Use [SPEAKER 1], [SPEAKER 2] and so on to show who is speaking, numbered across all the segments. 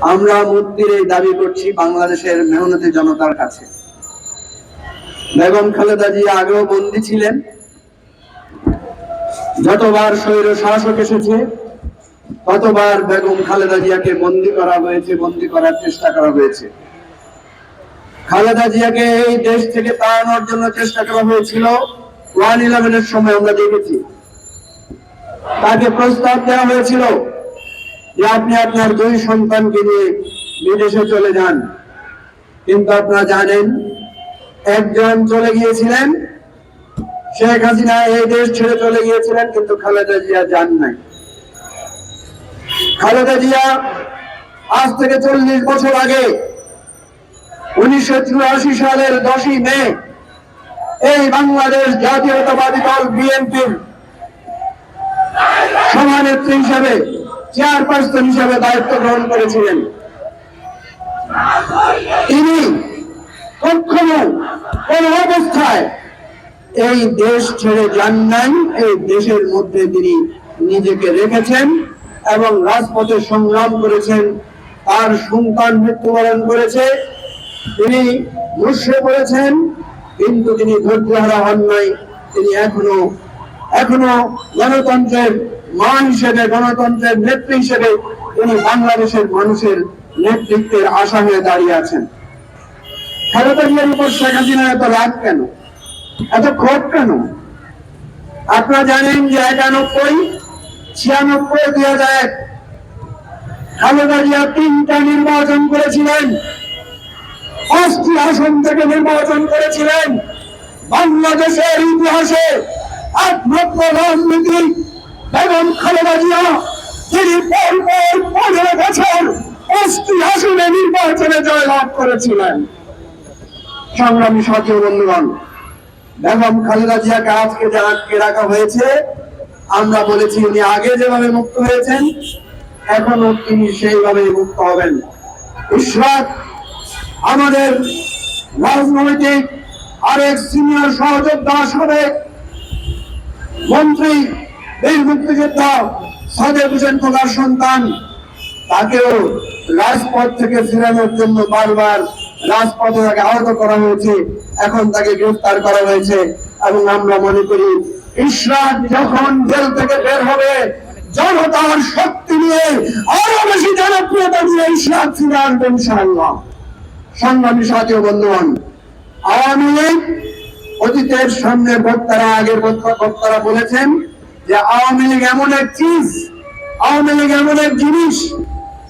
[SPEAKER 1] আমরা মুক্তির এই দাবি করছি বাংলাদেশের মেহনতি জনতার কাছে। বেগম খালেদা জি আগেও বন্দী ছিলেন। যতবার স্বৈর শাসক এসেছে, ততবার বেগম খালেদা জিয়াকে বন্দী করা হয়েছে, বন্দী করার চেষ্টা করা হয়েছে। খালেদা জিয়াকে এই দেশ থেকে তাড়ানোর জন্য চেষ্টা করা হয়েছিল। ওয়ান ইলেভেনের সময় আমরা দেখেছি। তাকে প্রস্তাব দেওয়া হয়েছিল যে আপনি আপনার দুই সন্তানকে নিয়ে বিদেশে চলে যান। কিন্তু আপনারা জানেন, একজন চলে গিয়েছিলেন, শেখ হাসিনা এই দেশ ছেড়ে চলে গিয়েছিলেন, কিন্তু খালেদা জিয়া যান নাই। খালেদা জিয়া আজ থেকে চল্লিশ বছর আগে উনিশশো চুরাশি সালের দশই মে এই বাংলাদেশ জাতীয়তাবাদী দল বিএনপির সভানেত্রী হিসাবে চেয়ারপারসন হিসাবে দায়িত্ব গ্রহণ করেছিলেন। তিনি কখনো কোন অবস্থায় এই দেশ ছেড়ে যান নাই, এই দেশের মধ্যে তিনি নিজেকে রেখেছেন এবং রাজপথে সংগ্রাম করেছেন, তার সন্তান মৃত্যুবরণ করেছে, তিনি মুসরে পড়েছেন, কিন্তু তিনি ধৈর্যহারা হন নাই, তিনি এখনও এখনও গণতন্ত্রের মা হিসেবে, গণতন্ত্রের নেত্রী হিসেবে তিনি বাংলাদেশের মানুষের নেতৃত্বের আশা হয়ে দাঁড়িয়ে আছেন। খালেদা উপর শেখ হাসিনা এত রাগ কেন? এত ক্ষোভ কেন? আপনারা জানেন যে একানব্বই, ছিয়ানব্বই, দুই হাজার এক, খালেদা জিয়া তিনটা নির্বাচন করেছিলেন। পাঁচটি আসন থেকে নির্বাচন করেছিলেন। বাংলাদেশের ইতিহাসে একমাত্র রাজনীতি বেগম খালেদা জিয়া, তিনি পনেরো বছর পাঁচটি আসনে নির্বাচনে জয়লাভ করেছিলেন। সংগ্রামী বন্ধুগণ, বেগম খালেদা জিয়াকে আজকে যে আটকে রাখা হয়েছে, আমরা বলেছি উনি আগে যেভাবে মুক্ত হয়েছেন, এখনও তিনি সেইভাবে মুক্ত হবেন। ইশরাক, আমাদের রাজনৈতিক আরেক সিনিয়র সহযোদ্ধা সাবেক মন্ত্রী বীর মুক্তিযোদ্ধা সাদেক হোসেন খোকার সন্তান। তাকেও রাজপথ থেকে ফেরানোর জন্য বারবার রাজপথে তাকে আহত করা হয়েছে। এখন তাকে গ্রেফতার করা হয়েছে এবং আমরা মনে করি ইশরাক যখন জেল থেকে বের হবে, জনতার শক্তি নিয়ে আরও বেশি জনপ্রিয়তা নিয়ে ইশরাক ফিরে আসবে ইনশাআল্লাহ। সংগ্রামী সাথী ও বন্ধুগণ, আওয়ামী লীগ অতীতের সামনে বক্তারা, আগের বক্তা- বক্তারা বলেছেন যে আওয়ামী লীগ এমন এক চিজ, আওয়ামী লীগ এমন এক জিনিস,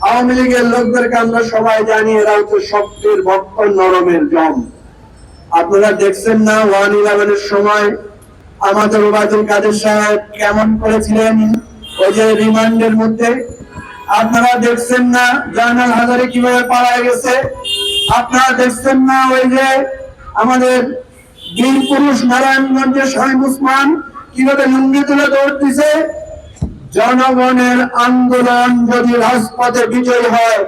[SPEAKER 1] আওয়ামী লীগের লোকদেরকে আমরা সবাই জানি, এরা হচ্ছে শক্তির ভক্ত নরমের জম। আপনারা দেখছেন না, ওয়ান ইলেভেনের সময় আমাদের ওবায়দুল কাদের সাহেব কেমন করেছিলেন? ওই যে রিমান্ডের মধ্যে। আপনারা দেখছেন না, জানাল হাজারে কীভাবে পালায় গেছে? আপনারা দেখছেন না, ওই যে আমাদের বীর পুরুষ নারায়ণগঞ্জের শাহিম উসমান কীভাবে লুঙ্গি তুলে দৌড় দিছে? জনগণের আন্দোলন যদি রাজপথে বিজয় হয়,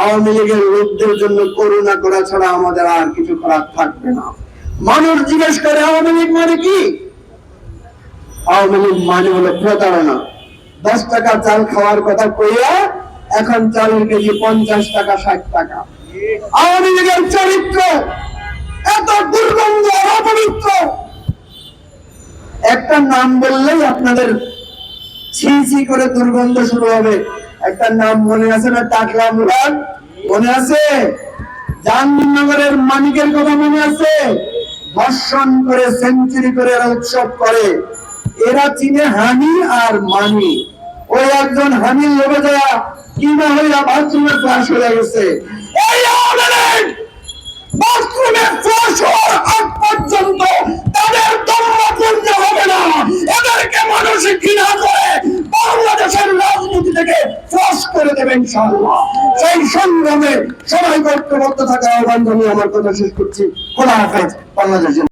[SPEAKER 1] আওয়ামী লীগের লোকদের জন্য করুণা করা ছাড়া আমাদের আর কিছু করার থাকবে না। মানুষ জিজ্ঞেস করে, আওয়ামী লীগ মানে কি? আওয়ামী লীগ মানে হলো প্রতারণা। দশ টাকা চাল খাওয়ার কথা কইয়া এখন চালের কেজি পঞ্চাশ টাকা, ষাট টাকা। আওয়ামী লীগের চরিত্র এত দুর্গন্ধ, অপবিত্র। একটা নাম বললেই আপনাদের ছি ছি করে দুর্গন্ধ শুরু হবে। একটা নাম মনে আছে না? টাকলা মুরাদ মনে আছে? জাহাঙ্গীরনগরের মানিকের কথা মনে আছে? ধর্ষণ করে সেঞ্চুরি করে এরা উৎসব করে। এরা চিনে হানি আর মানি। ওই একজন হানির লোভে দেয়া কি হইয়া বাথরুমে ফ্লাশ হয়ে গেছে আওয়ামী লীগ বাথরুমে ফ্লাশ হওয়ার আগ পর্যন্ত তাদের দম্ভ পূর্ণ হবে না এদেরকে মানুষ ঘৃণা করে বাংলাদেশের রাজনীতি থেকে করে দেবেন সেই সংগ্রামে সবাই ঐক্যবদ্ধ থাকা আহ্বান জানিয়ে আমার কথা শেষ করছি। খোলা হাফেজ। বাংলাদেশ